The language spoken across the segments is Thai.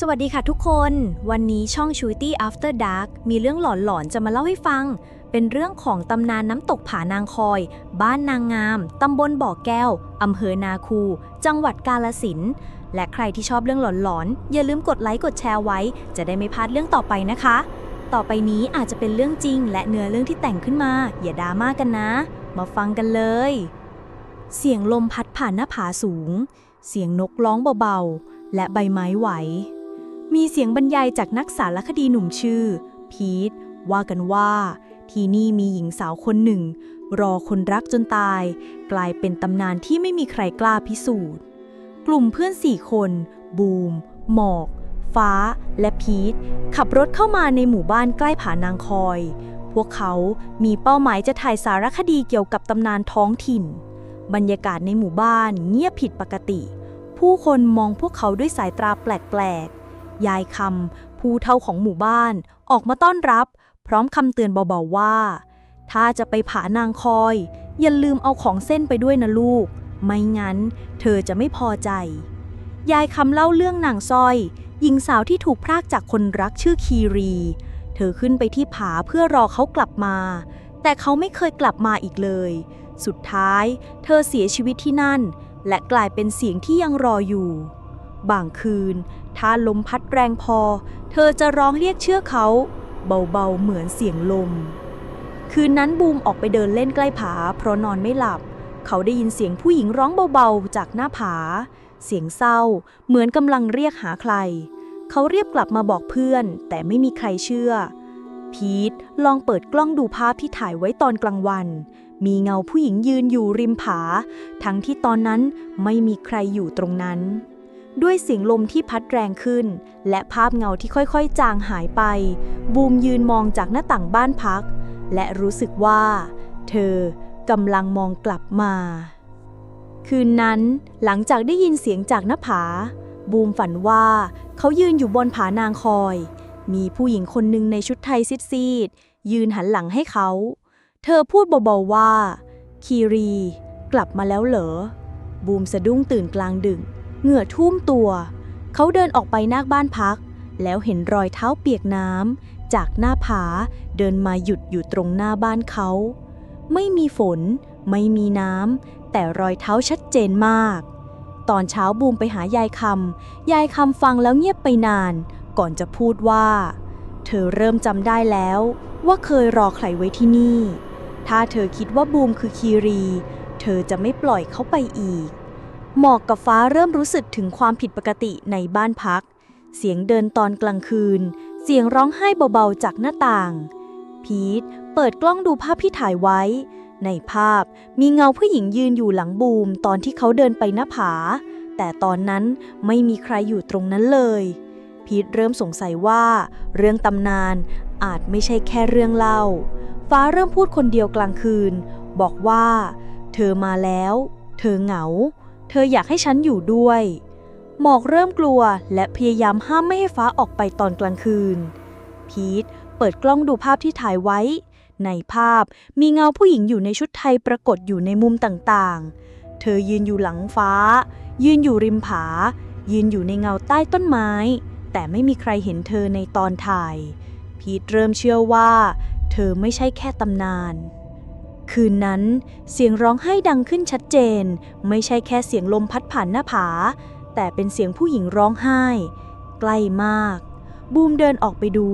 สวัสดีค่ะทุกคน วันนี้ช่อง Shooty After Dark มีเรื่องหลอนๆ จะมาเล่าให้ฟัง เป็นเรื่องของตำนานน้ำตกผานางคอย บ้านนางงาม ตำบลบ่อแก้ว อำเภอนาคู จังหวัดกาลสิน และใครที่ชอบเรื่องหลอนๆ อย่าลืมกดไลค์กดแชร์ไว้ จะได้ไม่พลาดเรื่องต่อไปนะคะ ต่อไปนี้อาจจะเป็นเรื่องจริง และเนื้อเรื่องที่แต่งขึ้นมา อย่าดราม่ากันนะ มาฟังกันเลย เสียงลมพัดผ่านหน้าผาสูง เสียงนกร้องเบาๆ และใบไม้ไหว มีเสียงบรรยายจากนักสารคดีหนุ่มชื่อ พีทว่ากันว่า ที่นี่มีหญิงสาวคนหนึ่ง รอคนรักจนตาย กลายเป็นตำนานที่ไม่มีใครกล้าพิสูจน์ กลุ่มเพื่อนสี่คน บูม หมอก ฟ้า และพีทขับรถเข้ามาในหมู่บ้านใกล้ผานางคอย พวกเขามีเป้าหมายจะถ่ายสารคดีเกี่ยวกับตำนานท้องถิ่น บรรยากาศในหมู่บ้านเงียบผิดปกติ ผู้คนมองพวกเขาด้วยสายตาแปลกๆ ยายคำผู้เฒ่าของหมู่บ้านออกมาต้อนรับ พร้อมคำเตือนเบาๆว่า ถ้าจะไปผานางคอย อย่าลืมเอาของเส้นไปด้วยนะลูก ไม่งั้น เธอจะไม่พอใจ ยายคำเล่าเรื่องนางสร้อยหญิงสาวที่ถูกพรากจากคนรักชื่อคีรี เธอขึ้นไปที่ผาเพื่อรอเขากลับมา แต่เขาไม่เคยกลับมาอีกเลย สุดท้าย เธอเสียชีวิตที่นั่น และกลายเป็นเสียงที่ยังรออยู่ บางคืน ถ้าลมพัดแรงพอ เธอจะร้องเรียกเชื่อเขา เบาๆเหมือนเสียงลม คืนนั้นบูมออกไปเดินเล่นใกล้ผา เพราะนอนไม่หลับ เขาได้ยินเสียงผู้หญิงร้องเบาๆจากหน้าผา เสียงเศร้า เหมือนกำลังเรียกหาใคร เขาเรียบกลับมาบอกเพื่อน แต่ไม่มีใครเชื่อ พีทลองเปิดกล้องดูภาพที่ถ่ายไว้ตอนกลางวัน มีเงาผู้หญิงยืนอยู่ริมผา ทั้งที่ตอนนั้นไม่มีใครอยู่ตรงนั้น ด้วยเสียงลมที่พัดแรงขึ้น และภาพเงาที่ค่อยๆ จางหายไป บูมยืนมองจากหน้าต่างบ้านพัก และรู้สึกว่า เธอกำลังมองกลับมา คืนนั้นหลังจากได้ยินเสียงจากหน้าผา บูมฝันว่าเขายืนอยู่บนผานางคอย มีผู้หญิงคนหนึ่งในชุดไทยซีดๆยืนหันหลังให้เขา เธอพูดเบาๆว่า คีรี กลับมาแล้วเหรอ บูมสะดุ้งตื่นกลางดึก เหงื่อทุ่มตัว เขาเดินออกไปนอกบ้านพัก แล้วเห็นรอยเท้าเปียกน้ำจากหน้าผาเดินมาหยุดอยู่ตรงหน้าบ้านเขา ไม่มีฝน ไม่มีน้ำแต่รอยเท้าชัดเจนมาก ตอนเช้าบูมไปหายายคำยายคำฟังแล้วเงียบไปนาน ก่อนจะพูดว่า เธอเริ่มจำได้แล้วว่าเคยรอใครไว้ที่นี่ ถ้าเธอคิดว่าบูมคือคีรี เธอจะไม่ปล่อยเขาไปอีก หมอกกับฟ้าเริ่มรู้สึกถึงความผิดปกติในบ้านพัก เสียงเดินตอนกลางคืน เสียงร้องไห้เบาๆจากหน้าต่าง พีทเปิดกล้องดูภาพที่ถ่ายไว้ ในภาพมีเงาผู้หญิงยืนอยู่หลังบูมตอนที่เขาเดินไปหน้าผา แต่ตอนนั้นไม่มีใครอยู่ตรงนั้นเลย พีทเริ่มสงสัยว่า เรื่องตำนานอาจไม่ใช่แค่เรื่องเล่า ฟ้าเริ่มพูดคนเดียวกลางคืน บอกว่า เธอมาแล้ว เธอเหงา เธออยากให้ฉันอยู่ด้วย หมอกเริ่มกลัวและพยายามห้ามไม่ให้ฟ้าออกไปตอนกลางคืน พีทเปิดกล้องดูภาพที่ถ่ายไว้ ในภาพมีเงาผู้หญิงอยู่ในชุดไทยปรากฏอยู่ในมุมต่างๆ เธอยืนอยู่หลังฟ้า ยืนอยู่ริมผา ยืนอยู่ในเงาใต้ต้นไม้ แต่ไม่มีใครเห็นเธอในตอนถ่าย พีทเริ่มเชื่อว่า เธอไม่ใช่แค่ตำนาน คืนนั้นเสียงร้องไห้ดังขึ้นชัดเจน ไม่ใช่แค่เสียงลมพัดผ่านหน้าผา แต่เป็นเสียงผู้หญิงร้องไห้ ใกล้มาก บูมเดินออกไปดู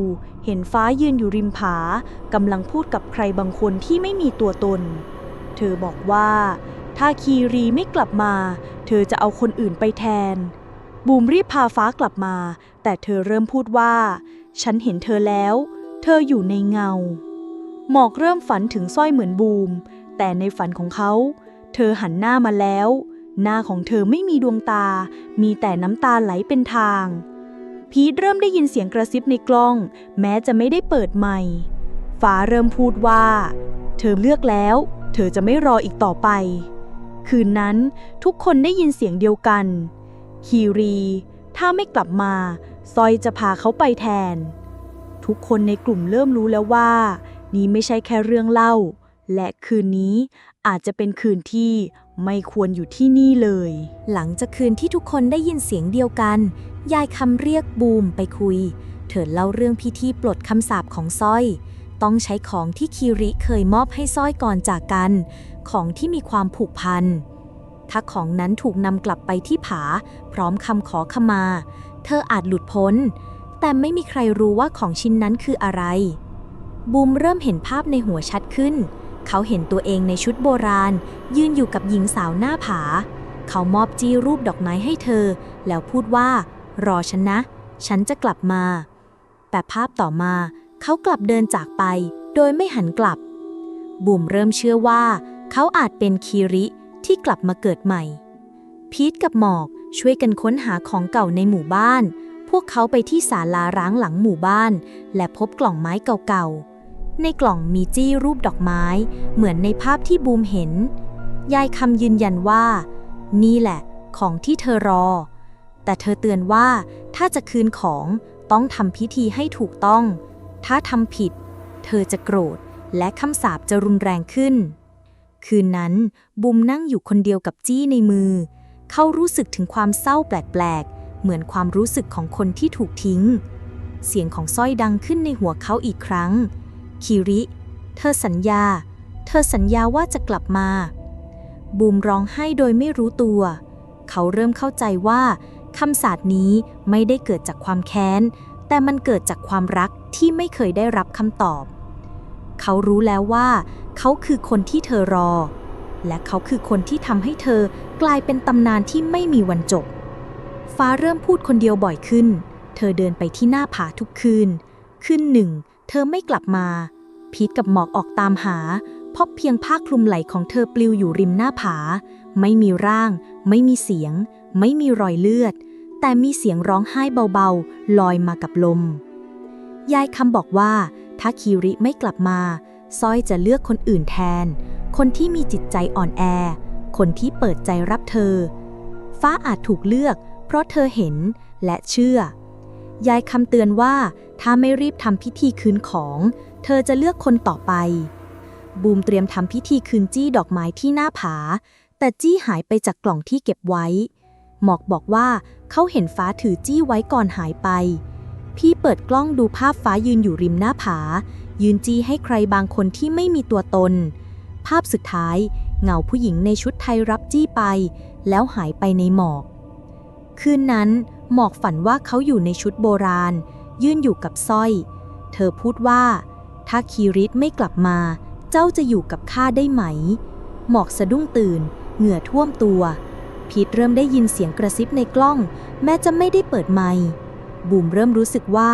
เห็นฟ้ายืนอยู่ริมผากำลังพูดกับใครบางคนที่ไม่มีตัวตน เธอบอกว่า ถ้าคีรีไม่กลับมา เธอจะเอาคนอื่นไปแทน บูมรีบพาฟ้ากลับมา แต่เธอเริ่มพูดว่า ฉันเห็นเธอแล้ว เธออยู่ในเงา หมอกเริ่มฝันถึงสร้อยเหมือนบูม แต่ในฝันของเขา เธอหันหน้ามาแล้ว หน้าของเธอไม่มีดวงตา มีแต่น้ำตาไหลเป็นทาง พีทเริ่มได้ยินเสียงกระซิบในกล้อง แม้จะไม่ได้เปิดไมค์ฟ้าเริ่มพูดว่า เธอเลือกแล้ว เธอจะไม่รออีกต่อไป คืนนั้นทุกคนได้ยินเสียงเดียวกัน คีรี ถ้าไม่กลับมา ซอยจะพาเขาไปแทน ทุกคนในกลุ่มเริ่มรู้แล้วว่า นี่ไม่ใช่แค่เรื่องเล่า และคืนนี้อาจจะเป็นคืนที่ไม่ควรอยู่ที่นี่เลย หลังจากคืนที่ทุกคนได้ยินเสียงเดียวกัน ยายคำเรียกบูมไปคุย เธอเล่าเรื่องพิธีปลดคำสาปของสร้อย ต้องใช้ของที่คิริเคยมอบให้สร้อยก่อนจากกัน ของที่มีความผูกพัน ถ้าของนั้นถูกนำกลับไปที่ผา พร้อมคำขอขมา เธออาจหลุดพ้น แต่ไม่มีใครรู้ว่าของชิ้นนั้นคืออะไร บูมเริ่มเห็นภาพในหัวชัดขึ้น เขาเห็นตัวเองในชุดโบราณ ยืนอยู่กับหญิงสาวหน้าผา เขามอบจี้รูปดอกไม้ให้เธอ แล้วพูดว่า รอฉันนะ ฉันจะกลับมา แต่ภาพต่อมา เขากลับเดินจากไป โดยไม่หันกลับบุ๋มเริ่มเชื่อว่า เขาอาจเป็นคีริที่กลับมาเกิดใหม่ พีทกับหมอกช่วยกันค้นหาของเก่าในหมู่บ้าน พวกเขาไปที่ศาลาร้างหลังหมู่บ้าน และพบกล่องไม้เก่าๆ ในกล่องมีจี้รูปดอกไม้ เหมือนในภาพที่บูมเห็น ยายคำยืนยันว่า นี่แหละ ของที่เธอรอ แต่เธอเตือนว่าถ้าจะคืนของต้องทำพิธีให้ถูกต้อง ถ้าทำผิด เธอจะโกรธและคำสาปจะรุนแรงขึ้น คืนนั้นบุมนั่งอยู่คนเดียวกับจี้ในมือ เขารู้สึกถึงความเศร้าแปลกๆ เหมือนความรู้สึกของคนที่ถูกทิ้ง เสียงของสร้อยดังขึ้นในหัวเขาอีกครั้ง คิริ เธอสัญญา เธอสัญญาว่าจะกลับมา บูมร้องไห้โดยไม่รู้ตัว เขาเริ่มเข้าใจว่าคำสาปนี้ไม่ได้เกิดจากความแค้น แต่มันเกิดจากความรักที่ไม่เคยได้รับคำตอบ เขารู้แล้วว่า เขาคือคนที่เธอรอ และเขาคือคนที่ทำให้เธอกลายเป็นตำนานที่ไม่มีวันจบ ฟ้าเริ่มพูดคนเดียวบ่อยขึ้น เธอเดินไปที่หน้าผาทุกคืน คืนหนึ่ง เธอไม่กลับมา พีทกับหมอกออกตามหา พบเพียงผ้าคลุมไหล่ของเธอปลิวอยู่ริมหน้าผา ไม่มีร่าง ไม่มีเสียง ไม่มีรอยเลือด แต่มีเสียงร้องไห้เบาๆ ลอยมากับลม ยายคำบอกว่า ถ้าคีริไม่กลับมาสร้อยจะเลือกคนอื่นแทน คนที่มีจิตใจอ่อนแอ คนที่เปิดใจรับเธอ ฟ้าอาจถูกเลือก เพราะเธอเห็นและเชื่อ ยายคำเตือนว่า ถ้าไม่รีบทำพิธีคืนของ เธอจะเลือกคนต่อไป บูมเตรียมทำพิธีคืนจี้ดอกไม้ที่หน้าผา แต่จี้หายไปจากกล่องที่เก็บไว้ หมอกบอกว่าเขาเห็นฟ้าถือจี้ไว้ก่อนหายไป พี่เปิดกล้องดูภาพฟ้ายืนอยู่ริมหน้าผา ยืนจี้ให้ใครบางคนที่ไม่มีตัวตน ภาพสุดท้าย เงาผู้หญิงในชุดไทยรับจี้ไป แล้วหายไปในหมอก คืนนั้น หมอกฝันว่าเขาอยู่ในชุดโบราณ ยื่นอยู่กับสร้อย เธอพูดว่า ถ้าคีริตไม่กลับมา เจ้าจะอยู่กับข้าได้ไหม หมอกสะดุ้งตื่น เหงื่อท่วมตัว พีทเริ่มได้ยินเสียงกระซิบในกล้อง แม้จะไม่ได้เปิดไมค์บูมเริ่มรู้สึกว่า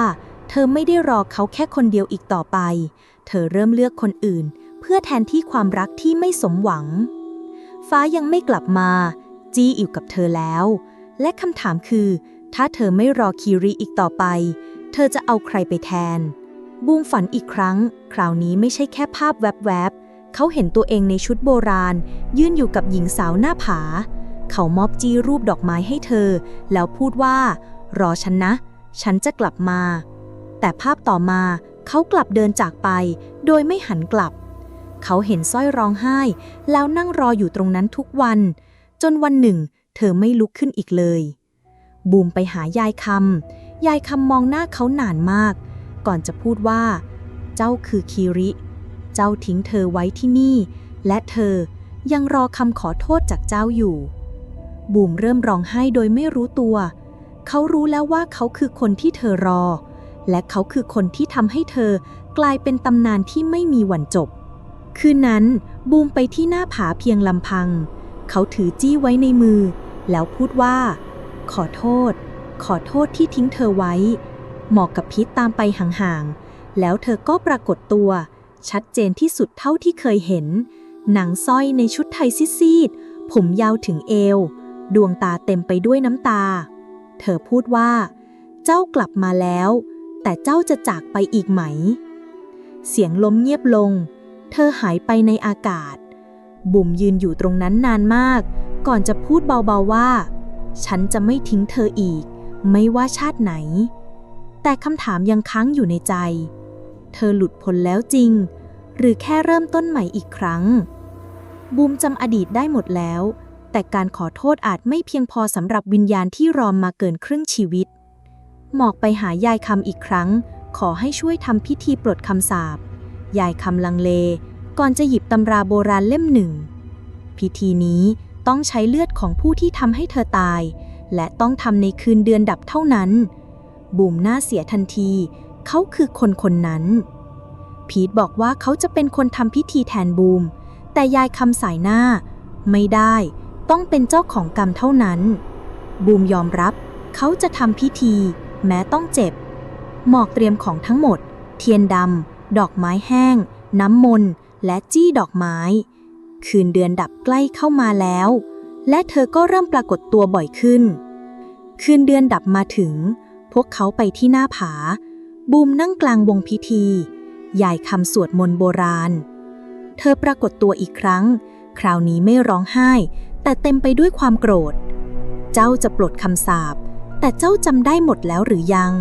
เธอไม่ได้รอเขาแค่คนเดียวอีกต่อไป เธอเริ่มเลือกคนอื่น เพื่อแทนที่ความรักที่ไม่สมหวัง ฟ้ายังไม่กลับมา จี้อยู่กับเธอแล้ว และคำถามคือ ถ้าเธอไม่รอคีริอีกต่อไป เธอจะเอาใครไปแทน บูมฝันอีกครั้ง คราวนี้ไม่ใช่แค่ภาพแวบๆ เขาเห็นตัวเองในชุดโบราณ ยืนอยู่กับหญิงสาวหน้าผา เขามอบจี้รูปดอกไม้ให้เธอ แล้วพูดว่า รอฉันนะ ฉันจะกลับมา แต่ภาพต่อมาเขากลับเดินจากไป โดยไม่หันกลับ เขาเห็นสร้อยร้องไห้ แล้วนั่งรออยู่ตรงนั้นทุกวัน จนวันหนึ่ง เธอไม่ลุกขึ้นอีกเลย บูมไปหายายคำ ยายคำมองหน้าเขานานมาก ก่อนจะพูดว่า เจ้าคือคีริ เจ้าทิ้งเธอไว้ที่นี่ และเธอยังรอคำขอโทษจากเจ้าอยู่ บูมเริ่มร้องไห้โดยไม่รู้ตัว เขารู้แล้วว่าเขาคือคนที่เธอรอ และเขาคือคนที่ทำให้เธอกลายเป็นตำนานที่ไม่มีวันจบ คืนนั้นบูมไปที่หน้าผาเพียงลำพัง เขาถือจี้ไว้ในมือ แล้วพูดว่า ขอโทษ ขอโทษที่ทิ้งเธอไว้ หมอกกับพิษตามไปห่างๆ แล้วเธอก็ปรากฏตัว ชัดเจนที่สุดเท่าที่เคยเห็น หนังสร้อยในชุดไทยซีดๆ ผมยาวถึงเอว ดวงตาเต็มไปด้วยน้ำตา เธอพูดว่า เจ้ากลับมาแล้ว แต่เจ้าจะจากไปอีกไหม เสียงล้มเงียบลง เธอหายไปในอากาศ บุ๋มยืนอยู่ตรงนั้นนานมาก ก่อนจะพูดเบาๆว่า ฉันจะไม่ทิ้งเธออีก ไม่ว่าชาติไหน แต่คำถามยังค้างอยู่ในใจ เธอหลุดพ้นแล้วจริง หรือแค่เริ่มต้นใหม่อีกครั้ง บูมจำอดีตได้หมดแล้ว แต่การขอโทษอาจไม่เพียงพอสำหรับวิญญาณที่รอมมาเกินครึ่งชีวิต หมอกไปหายายคำอีกครั้ง ขอให้ช่วยทำพิธีปลดคำสาปยายคำลังเล ก่อนจะหยิบตำราโบราณเล่มหนึ่ง พิธีนี้ ต้องใช้เลือดของผู้ที่ทำให้เธอตาย และต้องทำในคืนเดือนดับเท่านั้น บูมหน้าเสียทันที เขาคือคนคนนั้น พีทบอกว่าเขาจะเป็นคนทำพิธีแทนบูม แต่ยายคำสายหน้า ไม่ได้ ต้องเป็นเจ้าของกรรมเท่านั้น บูมยอมรับ เขาจะทำพิธี แม้ต้องเจ็บ หมอกเตรียมของทั้งหมด เทียนดำดอกไม้แห้ง น้ำมนต์และจี้ดอกไม้ คืนเดือนดับใกล้เข้ามาแล้ว และเธอก็เริ่มปรากฏตัวบ่อยขึ้น คืนเดือนดับมาถึง พวกเขาไปที่หน้าผา บูมนั่งกลางวงพิธียายคำสวดมนต์โบราณ เธอปรากฏตัวอีกครั้ง คราวนี้ไม่ร้องไห้ แต่เต็มไปด้วยความโกรธ เจ้าจะปลดคำสาปแต่เจ้าจำได้หมดแล้วหรือยัง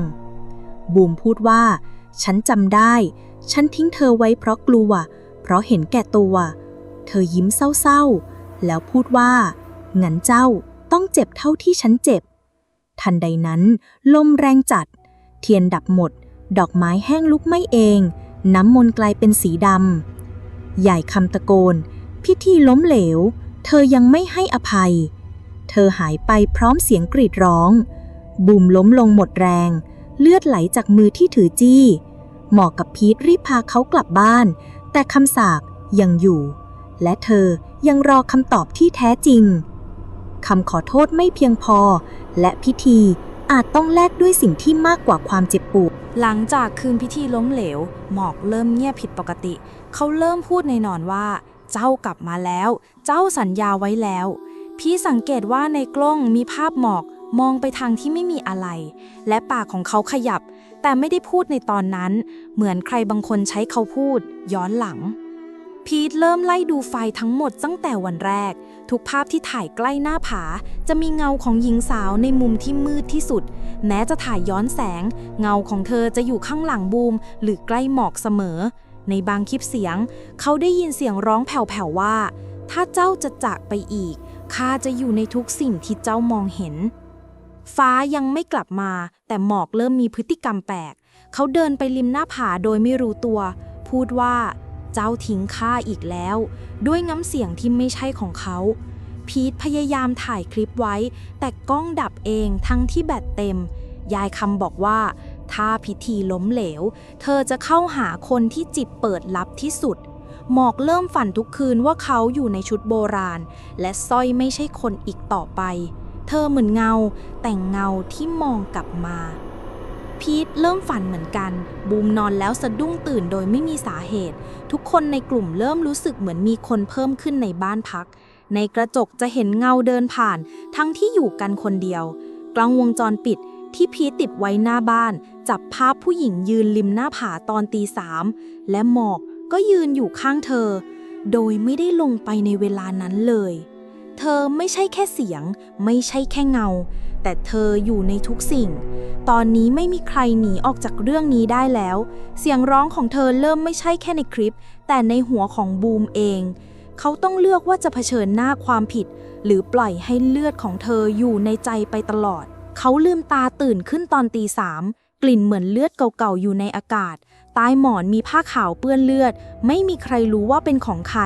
บูมพูดว่า ฉันจำได้ ฉันทิ้งเธอไว้เพราะกลัว เพราะเห็นแก่ตัว เธอยิ้มเศร้าๆ แล้วพูดว่า งั้นเจ้าต้องเจ็บเท่าที่ฉันเจ็บ ทันใดนั้น ลมแรงจัด เทียนดับหมด ดอกไม้แห้งลุกไม้เอง น้ำมนต์กลายเป็นสีดำ ใหญ่คำตะโกน พิธีล้มเหลว เธอยังไม่ให้อภัย เธอหายไปพร้อมเสียงกรีดร้องบูมล้มลงหมดแรง เลือดไหลจากมือที่ถือจี้ หมอกกับพีทรีบพาเขากลับบ้าน แต่คำสาปยังอยู่ และเธอยังรอคำตอบที่แท้จริงคำขอโทษไม่เพียงพอ และพิธีอาจต้องแลกด้วยสิ่งที่มากกว่าความเจ็บปวดหลังจากคืนพิธีล้มเหลว หมอกเริ่มเงียบผิดปกติ เขาเริ่มพูดในนอนว่า เจ้ากลับมาแล้ว เจ้าสัญญาไว้แล้ว พี่สังเกตว่าในกล้องมีภาพหมอกมองไปทางที่ไม่มีอะไร และปากของเขาขยับ แต่ไม่ได้พูดในตอนนั้น เหมือนใครบางคนใช้เขาพูด ย้อนหลัง พีทเริ่มไล่ดูไฟทั้งหมดตั้งแต่วันแรก ทุกภาพที่ถ่ายใกล้หน้าผา จะมีเงาของหญิงสาวในมุมที่มืดที่สุด แม้จะถ่ายย้อนแสง เงาของเธอจะอยู่ข้างหลังบูม หรือใกล้หมอกเสมอ ในบางคลิปเสียง เขาได้ยินเสียงร้องแผ่วๆว่า ถ้าเจ้าจะจากไปอีกข้าจะอยู่ในทุกสิ่งที่เจ้ามองเห็น ฟ้ายังไม่กลับมา แต่หมอกเริ่มมีพฤติกรรมแปลก เขาเดินไปริมหน้าผาโดยไม่รู้ตัว พูดว่า เจ้าทิ้งข้าอีกแล้ว ด้วยน้ำเสียงที่ไม่ใช่ของเขา พีทพยายามถ่ายคลิปไว้ แต่กล้องดับเองทั้งที่แบตเต็ม ยายคำบอกว่า ถ้าพิธีล้มเหลว เธอจะเข้าหาคนที่จิตเปิดลับที่สุด หมอกเริ่มฝันทุกคืนว่าเขาอยู่ในชุดโบราณ และสร้อยไม่ใช่คนอีกต่อไป เธอเหมือนเงา แต่งเงาที่มองกลับมา พีทเริ่มฝันเหมือนกัน บูมนอนแล้วสะดุ้งตื่นโดยไม่มีสาเหตุ ทุกคนในกลุ่มเริ่มรู้สึกเหมือนมีคนเพิ่มขึ้นในบ้านพัก ในกระจกจะเห็นเงาเดินผ่าน ทั้งที่อยู่กันคนเดียว กล้องวงจรปิดที่พีทติดไว้หน้าบ้าน จับภาพผู้หญิงยืนริมหน้าผาตอนตีสามและหมอกก็ยืนอยู่ข้างเธอ โดยไม่ได้ลงไปในเวลานั้นเลย เธอไม่ใช่แค่เสียง ไม่ใช่แค่เงา แต่เธออยู่ในทุกสิ่ง ตอนนี้ไม่มีใครหนีออกจากเรื่องนี้ได้แล้ว เสียงร้องของเธอเริ่มไม่ใช่แค่ในคลิป แต่ในหัวของบูมเอง เขาต้องเลือกว่าจะเผชิญหน้าความผิด หรือปล่อยให้เลือดของเธออยู่ในใจไปตลอด เขาลืมตาตื่นขึ้นตอนตีสามกลิ่นเหมือนเลือดเก่าๆอยู่ในอากาศ ใต้หมอนมีผ้าขาวเปื้อนเลือด ไม่มีใครรู้ว่าเป็นของใคร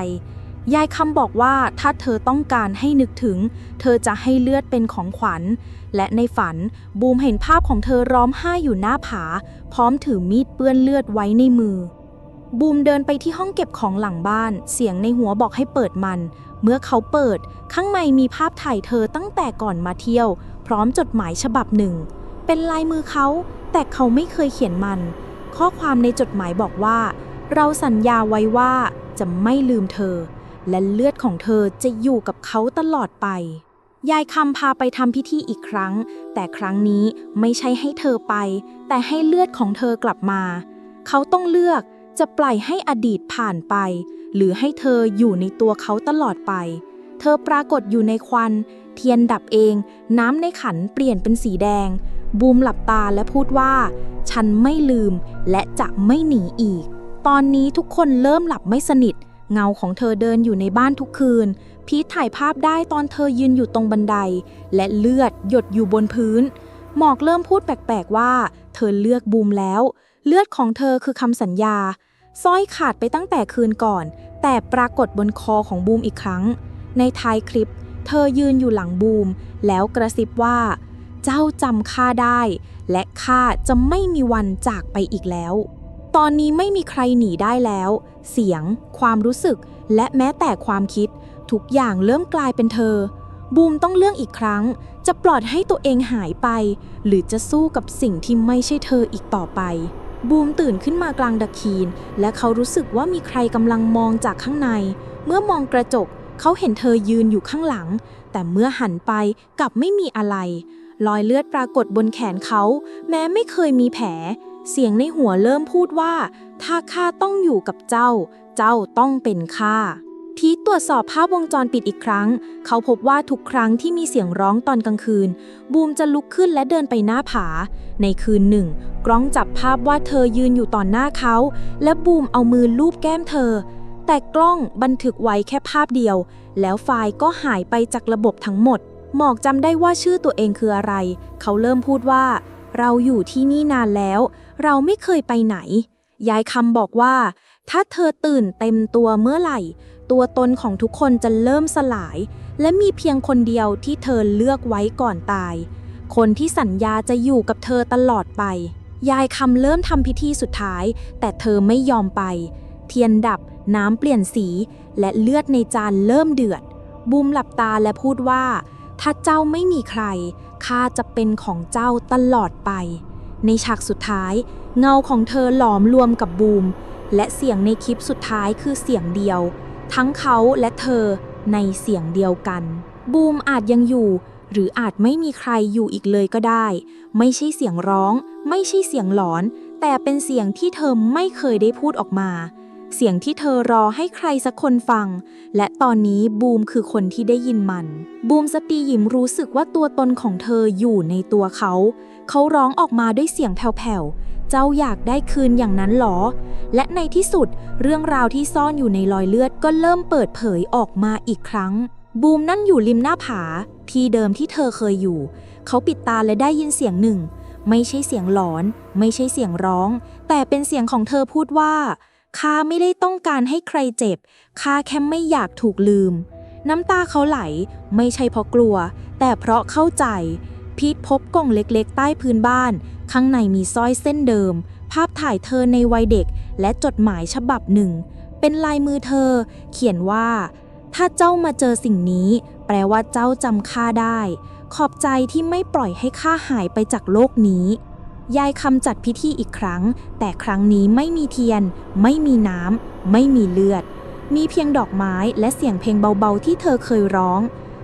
ยายคำบอกว่าถ้าเธอต้องการให้นึกถึง เธอจะให้เลือดเป็นของขวัญ และในฝันบูมเห็นภาพของเธอร้องไห้อยู่หน้าผา พร้อมถือมีดเปื้อนเลือดไว้ในมือ บูมเดินไปที่ห้องเก็บของหลังบ้าน เสียงในหัวบอกให้เปิดมัน เมื่อเขาเปิด ข้างในมีภาพถ่ายเธอตั้งแต่ก่อนมาเที่ยว พร้อมจดหมายฉบับหนึ่ง เป็นลายมือเขา แต่เขาไม่เคยเขียนมัน ข้อความในจดหมายบอกว่า เราสัญญาไว้ว่าจะไม่ลืมเธอ และเลือดของเธอจะอยู่กับเขาตลอดไป ยายคำพาไปทำพิธีอีกครั้ง แต่ครั้งนี้ไม่ใช่ให้เธอไป แต่ให้เลือดของเธอกลับมา เขาต้องเลือกจะปล่อยให้อดีตผ่านไป หรือให้เธออยู่ในตัวเขาตลอดไป เธอปรากฏอยู่ในควัน เทียนดับเอง น้ำในขันเปลี่ยนเป็นสีแดง บูมหลับตาและพูดว่า ฉันไม่ลืมและจะไม่หนีอีก ตอนนี้ทุกคนเริ่มหลับไม่สนิท เงาของเธอเดินอยู่ในบ้านทุกคืน พีทถ่ายภาพได้ตอนเธอยืนอยู่ตรงบันได และเลือดหยดอยู่บนพื้น หมอกเริ่มพูดแปลกๆว่า เธอเลือกบูมแล้ว เลือดของเธอคือคำสัญญาสร้อยขาดไปตั้งแต่คืนก่อน แต่ปรากฏบนคอของบูมอีกครั้ง ในท้ายคลิป เธอยืนอยู่หลังบูม แล้วกระซิบว่า เจ้าจำข้าได้ และข้าจะไม่มีวันจากไปอีกแล้ว ตอนนี้ไม่มีใครหนีได้แล้ว เสียง ความรู้สึก และแม้แต่ความคิด ทุกอย่างเริ่มกลายเป็นเธอ บูมต้องเลือกอีกครั้ง จะปลอดให้ตัวเองหายไป หรือจะสู้กับสิ่งที่ไม่ใช่เธออีกต่อไป บูมตื่นขึ้นมากลางดักคีน และเขารู้สึกว่ามีใครกำลังมองจากข้างใน เมื่อมองกระจก เขาเห็นเธอยืนอยู่ข้างหลัง แต่เมื่อหันไปกลับไม่มีอะไร รอยเลือดปรากฏบนแขนเขา แม้ไม่เคยมีแผล เสียงในหัวเริ่มพูดว่า ถ้าข้าต้องอยู่กับเจ้า เจ้าต้องเป็นข้าทีตรวจสอบภาพวงจรปิดอีกครั้ง เขาพบว่าทุกครั้งที่มีเสียงร้องตอนกลางคืน บูมจะลุกขึ้นและเดินไปหน้าผา ในคืนหนึ่ง กล้องจับภาพว่าเธอยืนอยู่ต่อหน้าเขา และบูมเอามือลูบแก้มเธอ แต่กล้องบันทึกไว้แค่ภาพเดียว แล้วไฟล์ก็หายไปจากระบบทั้งหมด หมอกจำได้ว่าชื่อตัวเองคืออะไร เขาเริ่มพูดว่า เราอยู่ที่นี่นานแล้ว เราไม่เคยไปไหน ยายคำบอกว่า ถ้าเธอตื่นเต็มตัวเมื่อไหร่ ตัวตนของทุกคนจะเริ่มสลาย และมีเพียงคนเดียวที่เธอเลือกไว้ก่อนตาย คนที่สัญญาจะอยู่กับเธอตลอดไป ยายคำเริ่มทำพิธีสุดท้าย แต่เธอไม่ยอมไป เทียนดับ น้ำเปลี่ยนสี และเลือดในจานเริ่มเดือด บูมหลับตาและพูดว่า ถ้าเจ้าไม่มีใคร ข้าจะเป็นของเจ้าตลอดไป ในฉากสุดท้าย เงาของเธอหลอมรวมกับบูม และเสียงในคลิปสุดท้ายคือเสียงเดียว ทั้งเขาและเธอในเสียงเดียวกัน บูมอาจยังอยู่ หรืออาจไม่มีใครอยู่อีกเลยก็ได้ ไม่ใช่เสียงร้อง ไม่ใช่เสียงหลอน แต่เป็นเสียงที่เธอไม่เคยได้พูดออกมา เสียงที่เธอรอให้ใครสักคนฟัง และตอนนี้บูมคือคนที่ได้ยินมัน บูมสตีหยิมรู้สึกว่าตัวตนของเธออยู่ในตัวเขา เขาร้องออกมาด้วยเสียงแผ่วๆ เจ้าอยากได้คืนอย่างนั้นหรอ และในที่สุดเรื่องราวที่ซ่อนอยู่ในรอยเลือดก็เริ่มเปิดเผยออกมาอีกครั้ง บูมนั่งอยู่ริมหน้าผา ที่เดิมที่เธอเคยอยู่ เขาปิดตาและได้ยินเสียงหนึ่ง ไม่ใช่เสียงหลอน ไม่ใช่เสียงร้อง แต่เป็นเสียงของเธอพูดว่า ข้าไม่ได้ต้องการให้ใครเจ็บ ข้าแค่ไม่อยากถูกลืม น้ำตาเขาไหล ไม่ใช่เพราะกลัว แต่เพราะเข้าใจ พีทพบกล่องเล็กๆ ใต้พื้นบ้าน ข้างในมีสร้อยเส้นเดิม ภาพถ่ายเธอในวัยเด็ก และจดหมายฉบับหนึ่ง เป็นลายมือเธอ เขียนว่า ถ้าเจ้ามาเจอสิ่งนี้ แปลว่าเจ้าจำข้าได้ ขอบใจที่ไม่ปล่อยให้ข้าหายไปจากโลกนี้ ยายคำจัดพิธีอีกครั้ง แต่ครั้งนี้ไม่มีเทียน ไม่มีน้ำ ไม่มีเลือด มีเพียงดอกไม้และเสียงเพลงเบาๆที่เธอเคยร้อง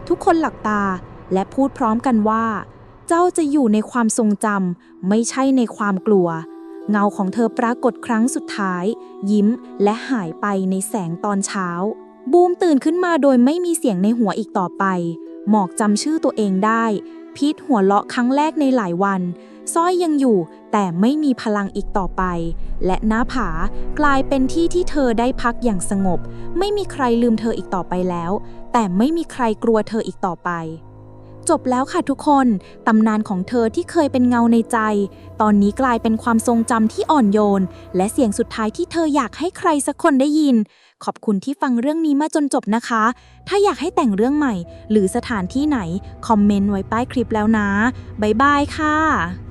ทุกคนหลับตาและพูดพร้อมกันว่า เจ้าจะอยู่ในความทรงจำไม่ใช่ในความกลัว เงาของเธอปรากฏครั้งสุดท้าย ยิ้มและหายไปในแสงตอนเช้า บูมตื่นขึ้นมาโดยไม่มีเสียงในหัวอีกต่อไป หมอกจำชื่อตัวเองได้พีทหัวเราะครั้งแรกในหลายวัน สร้อยยังอยู่แต่ไม่มีพลังอีกต่อไป และหน้าผากลายเป็นที่ที่เธอได้พักอย่างสงบ ไม่มีใครลืมเธออีกต่อไปแล้ว แต่ไม่มีใครกลัวเธออีกต่อไป จบแล้วค่ะทุกคน ตำนานของเธอที่เคยเป็นเงาในใจ ตอนนี้กลายเป็นความทรงจำที่อ่อนโยน และเสียงสุดท้ายที่เธออยากให้ใครสักคนได้ยินขอบคุณที่ฟังเรื่องนี้มาจนจบนะคะ ถ้าอยากให้แต่งเรื่องใหม่ หรือสถานที่ไหน คอมเมนต์ไว้ใต้คลิปแล้วนะ บ๊ายบายค่ะ